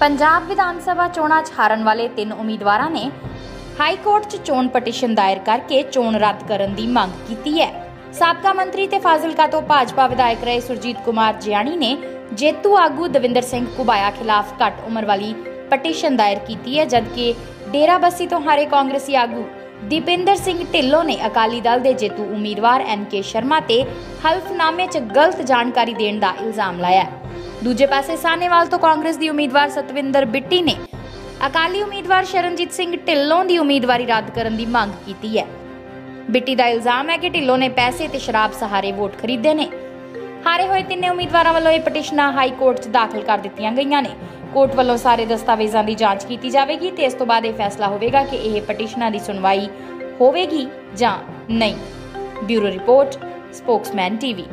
ਪੰਜਾਬ ਵਿਧਾਨ ਸਭਾ ਚੋਣਾਂ 'ਚ ਹਾਰਨ ਵਾਲੇ ਤਿੰਨ ਉਮੀਦਵਾਰਾਂ ਨੇ ਹਾਈ ਕੋਰਟ 'ਚ ਚੋਣ ਪਟੀਸ਼ਨ ਦਾਇਰ ਕਰਕੇ ਚੋਣ ਰੱਦ ਕਰਨ ਦੀ ਮੰਗ ਕੀਤੀ ਹੈ। ਸਾਬਕਾ ਮੰਤਰੀ ਤੇ ਫਾਜ਼ਿਲਕਾ ਤੋਂ ਭਾਜਪਾ ਵਿਧਾਇਕ ਰਹੇ ਸੁਰਜੀਤ ਕੁਮਾਰ ਜਿਆਣੀ ਨੇ ਜੇਤੂ ਆਗੂ ਦਵਿੰਦਰ ਸਿੰਘ ਕੁਬਾਇਆ ਖਿਲਾਫ ਘੱਟ ਉਮਰ ਵਾਲੀ ਪਟੀਸ਼ਨ ਦਾਇਰ ਕੀਤੀ ਹੈ, ਜਦਕਿ ਡੇਰਾਬੱਸੀ ਤੋਂ ਹਾਰੇ ਕਾਂਗਰਸੀ ਆਗੂ ਦੀਪਿੰਦਰ ਸਿੰਘ ਢਿੱਲੋਂ ਨੇ ਅਕਾਲੀ ਦਲ ਦੇ ਜੇਤੂ ਉਮੀਦਵਾਰ ਐਨ ਕੇ ਸ਼ਰਮਾ ਤੇ ਹਲਫਨਾਮੇ 'ਚ ਗਲਤ ਜਾਣਕਾਰੀ ਦੇਣ ਦਾ ਇਲਜ਼ਾਮ ਲਾਇਆ ਹੈ। ਦੂਜੇ ਪਾਸੇ ਸਾਨੇਵਾਲ ਤੋਂ ਕਾਂਗਰਸ ਦੀ ਉਮੀਦਵਾਰ ਸਤਵਿੰਦਰ ਬਿੱਟੀ ਨੇ ਅਕਾਲੀ ਉਮੀਦਵਾਰ ਸ਼ਰਨਜੀਤ ਸਿੰਘ ਢਿੱਲੋਂ ਦੀ ਉਮੀਦਵਾਰੀ ਰੱਦ ਕਰਨ ਦੀ ਮੰਗ ਕੀਤੀ ਹੈ। ਬਿੱਟੀ ਦਾ ਇਲਜ਼ਾਮ ਹੈ ਕਿ ਢਿੱਲੋਂ ਨੇ ਪੈਸੇ ਤੇ ਸ਼ਰਾਬ ਸਹਾਰੇ ਵੋਟ ਖਰੀਦੇ ਨੇ। ਹਾਰੇ ਹੋਏ ਤਿੰਨੇ ਉਮੀਦਵਾਰਾਂ ਵੱਲੋਂ ਇਹ ਪਟੀਸ਼ਨਾਂ ਹਾਈ ਕੋਰਟ 'ਚ ਦਾਖਲ ਕਰ ਦਿੱਤੀਆਂ ਗਈਆਂ ਨੇ। ਕੋਰਟ ਵੱਲੋਂ ਸਾਰੇ ਦਸਤਾਵੇਜ਼ਾਂ ਦੀ ਜਾਂਚ ਕੀਤੀ ਜਾਵੇਗੀ ਤੇ ਇਸ ਤੋਂ ਬਾਅਦ ਇਹ ਫੈਸਲਾ ਹੋਵੇਗਾ ਕਿ ਇਹ ਪਟੀਸ਼ਨਾਂ ਦੀ ਸੁਣਵਾਈ ਹੋਵੇਗੀ ਜਾਂ ਨਹੀਂ। Bureau report, Spokesman TV.